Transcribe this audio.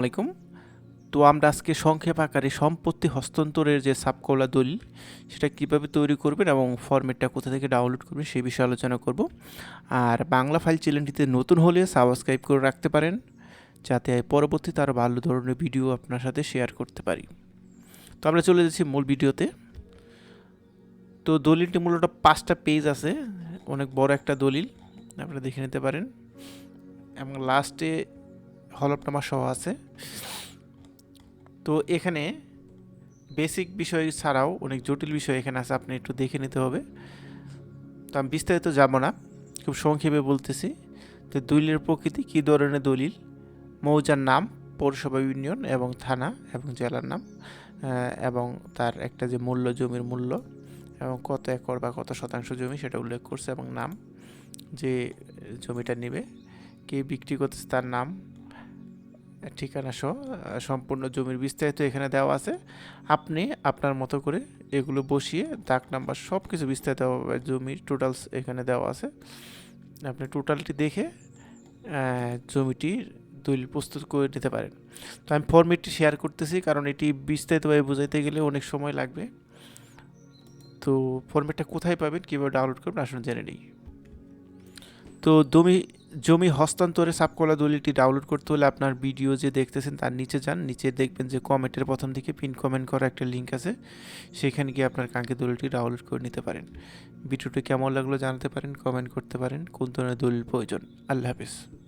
আলাইকুম। তো আমরা আজকে সংক্ষেপ আকারে সম্পত্তি হস্তান্তরের যে সাবকলা দলিল, সেটা কীভাবে তৈরি করবেন এবং ফরম্যাটটা কোথা থেকে ডাউনলোড করবেন সেই বিষয়ে আলোচনা করব। আর বাংলা ফাইল চ্যানেলটিতে নতুন হলে সাবস্ক্রাইব করে রাখতে পারেন, যাতে পরবর্তীতে আরও ভালো ধরনের ভিডিও আপনার সাথে শেয়ার করতে পারি। তো আমরা চলে যাচ্ছি মূল ভিডিওতে। তো দলিলটি মূলত পাঁচটা পেজ আছে, অনেক বড় একটা দলিল, আপনারা দেখে নিতে পারেন। এবং লাস্টে হলফনামা সহ আছে। তো এখানে বেসিক বিষয় ছাড়াও অনেক জটিল বিষয় এখানে আছে, আপনি একটু দেখে নিতে হবে। তো আমি বিস্তারিত যাব না, খুব সংক্ষেপে বলতেছি। তো দলিলের প্রকৃতি কী ধরনের দলিল? মৌজার নাম, পৌরসভা ইউনিয়ন এবং থানা এবং জেলার নাম এবং তার একটা যে মূল্য, জমির মূল্য, এবং কত একর বা কত শতাংশ জমি সেটা উল্লেখ করছে এবং নাম যে জমিটা নেবে, কে বিক্রি করতেছে তার নাম ঠিকানা সহ সম্পূর্ণ জমির বিস্তারিত এখানে দেওয়া আছে। আপনি আপনার মতো করে এগুলো বসিয়ে দাগ নাম্বার সব কিছু বিস্তারিত জমির টোটালস এখানে দেওয়া আছে। আপনি টোটালটি দেখে জমিটির দলিল প্রস্তুত করে নিতে পারেন। তো আমি ফর্মেটটি শেয়ার করতেছি কারণ এটি বিস্তারিতভাবে বোঝাইতে গেলে অনেক সময় লাগবে। তো ফর্মেটটা কোথায় পাবেন, কীভাবে ডাউনলোড করবেন, আসলে জেনে নিই। তো জমি জমি হস্তান্তরে সাবকলা দলিলটি ডাউনলোড করতে হলে আপনার ভিডিও যে দেখতেছেন তার নিচে যান। নিচে দেখবেন যে কমেন্টের প্রথম দিকে পিন কমেন্ট করা একটা লিঙ্ক আছে। সেখানে গিয়ে আপনার কাঙ্ক্ষিত দলিলটি ডাউনলোড করে নিতে পারেন। ভিডিওটি কেমন লাগল জানাতে পারেন কমেন্ট করতে পারেন। কোন ধরনের দলিল প্রয়োজন? আল্লাহ হাফিজ।